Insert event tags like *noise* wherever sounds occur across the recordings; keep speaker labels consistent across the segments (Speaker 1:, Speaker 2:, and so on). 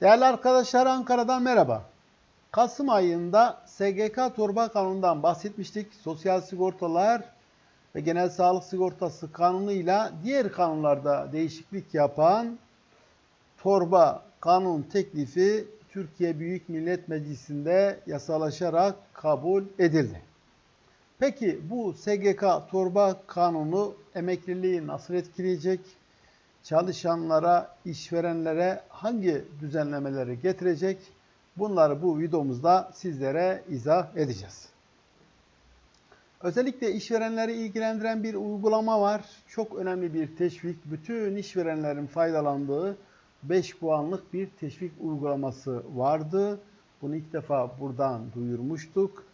Speaker 1: Değerli arkadaşlar Ankara'dan merhaba. Kasım ayında SGK Torba Kanunu'ndan bahsetmiştik. Sosyal sigortalar ve genel sağlık sigortası kanunuyla diğer kanunlarda değişiklik yapan torba kanun teklifi Türkiye Büyük Millet Meclisi'nde yasalaşarak kabul edildi. Peki bu SGK torba kanunu emekliliği nasıl etkileyecek? Çalışanlara, işverenlere hangi düzenlemeleri getirecek? Bunları bu videomuzda sizlere izah edeceğiz. Özellikle işverenleri ilgilendiren bir uygulama var. Çok önemli bir teşvik. Bütün işverenlerin faydalandığı 5 puanlık bir teşvik uygulaması vardı. Bunu ilk defa buradan duyurmuştuk.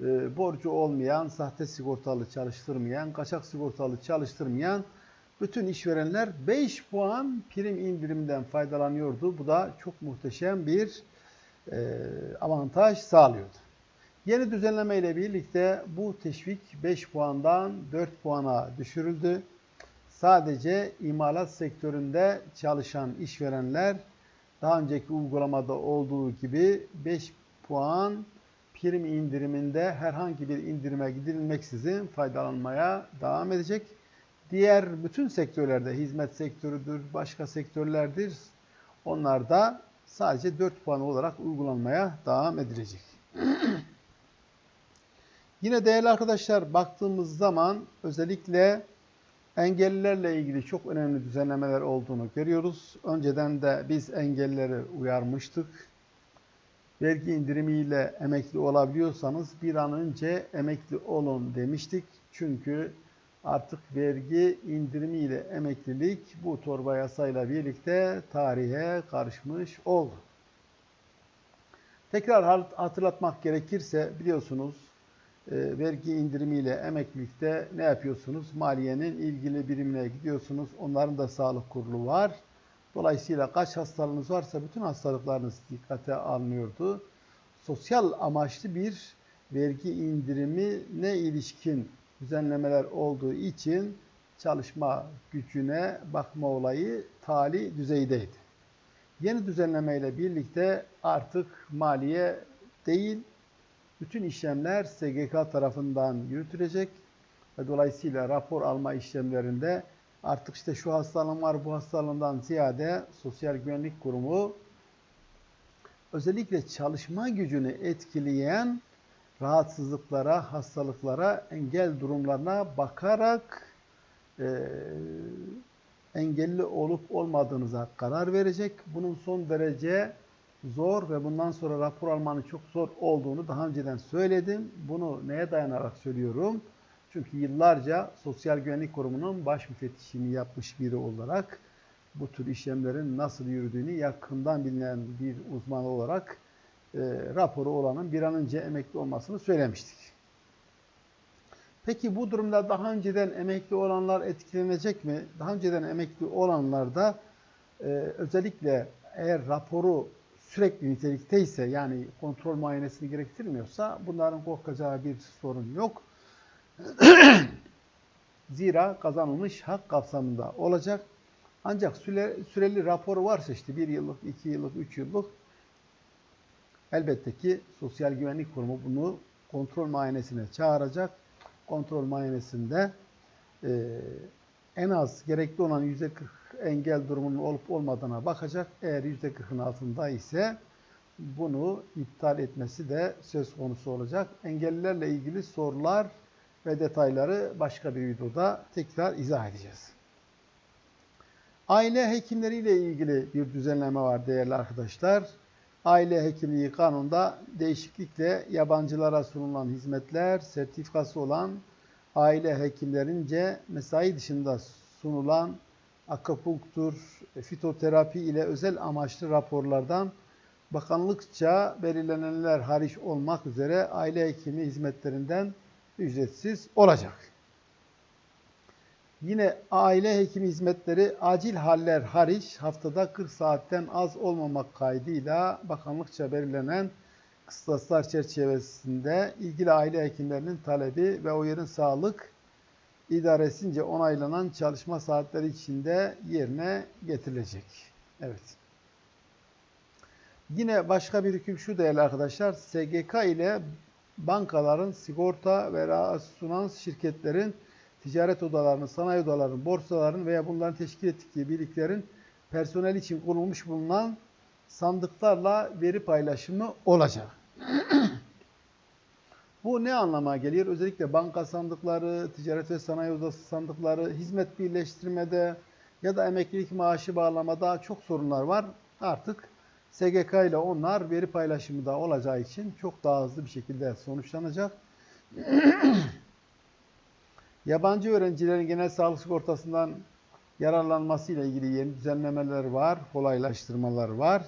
Speaker 1: E, borcu olmayan, sahte sigortalı çalıştırmayan, kaçak sigortalı çalıştırmayan bütün işverenler 5 puan prim indirimden faydalanıyordu. Bu da çok muhteşem bir e, avantaj sağlıyordu. Yeni düzenleme ile birlikte bu teşvik 5 puandan 4 puana düşürüldü. Sadece imalat sektöründe çalışan işverenler daha önceki uygulamada olduğu gibi 5 puan prim indiriminde herhangi bir indirime gidilmeksizin faydalanmaya devam edecek. Diğer bütün sektörlerde hizmet sektörüdür, başka sektörlerdir. Onlar da sadece 4 puan olarak uygulanmaya devam edilecek. *clears throat* Yine değerli arkadaşlar baktığımız zaman özellikle engellilerle ilgili çok önemli düzenlemeler olduğunu görüyoruz. Önceden de biz engellileri uyarmıştık. Vergi indirimiyle emekli olabiliyorsanız bir an önce emekli olun demiştik. Çünkü artık vergi indirimiyle emeklilik bu torba yasayla birlikte tarihe karışmış oldu. Tekrar hatırlatmak gerekirse biliyorsunuz e, vergi indirimiyle emeklilikte ne yapıyorsunuz? Maliyenin ilgili birimine gidiyorsunuz. Onların da sağlık kurulu var. Dolayısıyla kaç hastalığınız varsa bütün hastalıklarınız dikkate alınıyordu. Sosyal amaçlı bir vergi indirimine ilişkin düzenlemeler olduğu için çalışma gücüne bakma olayı tali düzeydeydi. Yeni düzenlemeyle birlikte artık maliye değil, bütün işlemler SGK tarafından yürütülecek ve dolayısıyla rapor alma işlemlerinde artık işte şu hastalığım var bu hastalığından ziyade Sosyal Güvenlik Kurumu özellikle çalışma gücünü etkileyen rahatsızlıklara, hastalıklara, engel durumlarına bakarak e, engelli olup olmadığınıza karar verecek. Bunun son derece zor ve bundan sonra rapor almanın çok zor olduğunu daha önceden söyledim. Bunu neye dayanarak söylüyorum? Çünkü yıllarca Sosyal Güvenlik Kurumu'nun baş müfettişini yapmış biri olarak bu tür işlemlerin nasıl yürüdüğünü yakından bilinen bir uzman olarak e, raporu olanın bir an önce emekli olmasını söylemiştik. Peki bu durumda daha önceden emekli olanlar etkilenecek mi? Daha önceden emekli olanlarda e, özellikle eğer raporu sürekli nitelikteyse yani kontrol muayenesini gerektirmiyorsa bunların korkacağı bir sorun yok. *clears throat* Zira kazanılmış hak kapsamında olacak. Ancak süre, süreli raporu varsa işte bir yıllık, iki yıllık, üç yıllık elbette ki Sosyal Güvenlik Kurumu bunu kontrol muayenesine çağıracak. Kontrol muayenesinde e, en az gerekli olan %40 engel durumunun olup olmadığına bakacak. Eğer %40'ın altında ise bunu iptal etmesi de söz konusu olacak. Engellilerle ilgili sorular ve detayları başka bir videoda tekrar izah edeceğiz. Aile hekimleriyle ilgili bir düzenleme var değerli arkadaşlar. Aile hekimliği kanunda değişiklikle yabancılara sunulan hizmetler sertifikası olan aile hekimlerince mesai dışında sunulan akupunktur, fitoterapi ile özel amaçlı raporlardan bakanlıkça belirlenenler hariç olmak üzere aile hekimi hizmetlerinden ücretsiz olacak. Yine aile hekimi hizmetleri acil haller hariç haftada 40 saatten az olmamak kaydıyla bakanlıkça belirlenen kıstaslar çerçevesinde ilgili aile hekimlerinin talebi ve o yerin sağlık idaresince onaylanan çalışma saatleri içinde yerine getirilecek. Evet. Yine başka bir hüküm şu değerli arkadaşlar. SGK ile bankaların, sigorta ve reasürans şirketlerin, ticaret odalarının, sanayi odalarının, borsaların veya bunların teşkil ettikleri birliklerin personel için kurulmuş bulunan sandıklarla veri paylaşımı olacak. *clears throat* Bu ne anlama geliyor? Özellikle banka sandıkları, ticaret ve sanayi odası sandıkları, hizmet birleştirmede ya da emeklilik maaşı bağlamada çok sorunlar var. Artık SGK ile onlar veri paylaşımı da olacağı için çok daha hızlı bir şekilde sonuçlanacak. *clears throat* Yabancı öğrencilerin genel sağlık sigortasından yararlanması ile ilgili yeni düzenlemeler var, kolaylaştırmalar var.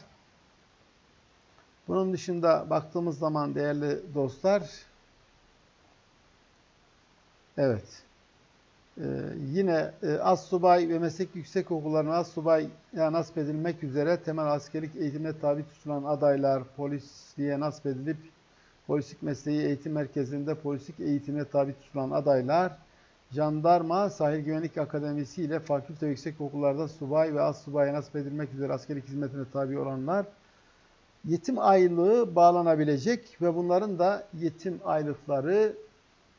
Speaker 1: Bunun dışında baktığımız zaman değerli dostlar, evet, ee, yine e, Assubay ve meslek yüksek okullarına Assubay nasip edilmek üzere temel askerlik eğitimine tabi tutulan adaylar polisliğe nasip edilip polislik mesleği eğitim merkezinde polislik eğitimine tabi tutulan adaylar Jandarma Sahil Güvenlik Akademisi ile fakülte yüksek okullarda subay ve az subaya nasip edilmek üzere askerlik hizmetine tabi olanlar yetim aylığı bağlanabilecek ve bunların da yetim aylıkları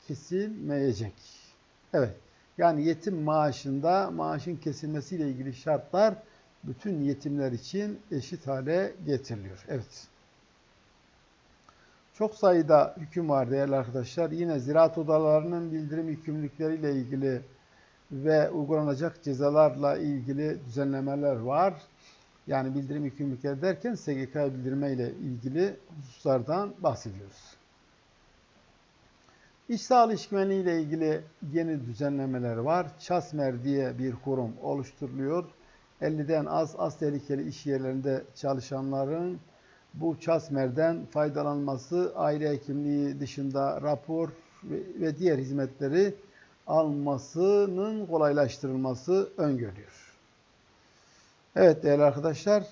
Speaker 1: kesilmeyecek. Evet. Yani yetim maaşında maaşın kesilmesiyle ilgili şartlar bütün yetimler için eşit hale getiriliyor. Evet. Çok sayıda hüküm var değerli arkadaşlar. Yine ziraat odalarının bildirim yükümlülükleriyle ilgili ve uygulanacak cezalarla ilgili düzenlemeler var. Yani bildirim yükümlülükleri derken SGK bildirme ile ilgili hususlardan bahsediyoruz. İş sağlığı iş güvenliği ile ilgili yeni düzenlemeler var. ÇASMER diye bir kurum oluşturuluyor. 50'den az az tehlikeli iş yerlerinde çalışanların bu ÇASMER'den faydalanması, aile hekimliği dışında rapor ve diğer hizmetleri almasının kolaylaştırılması öngörüyor. Evet değerli arkadaşlar,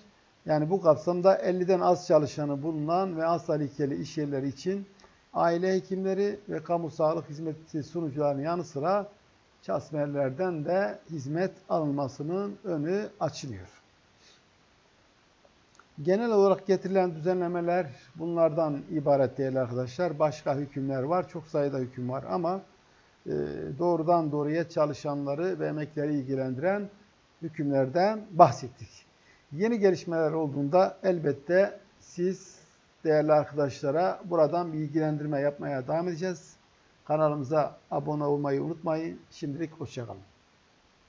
Speaker 1: yani bu kapsamda 50'den az çalışanı bulunan ve az tehlikeli iş yerleri için aile hekimleri ve kamu sağlık hizmeti sunucularının yanı sıra çasmerlerden de hizmet alınmasının önü açılıyor. Genel olarak getirilen düzenlemeler bunlardan ibaret değerli arkadaşlar. Başka hükümler var. Çok sayıda hüküm var ama e, doğrudan doğruya çalışanları ve emekleri ilgilendiren hükümlerden bahsettik. Yeni gelişmeler olduğunda elbette siz değerli arkadaşlara buradan bilgilendirme yapmaya devam edeceğiz. Kanalımıza abone olmayı unutmayın. Şimdilik hoşçakalın.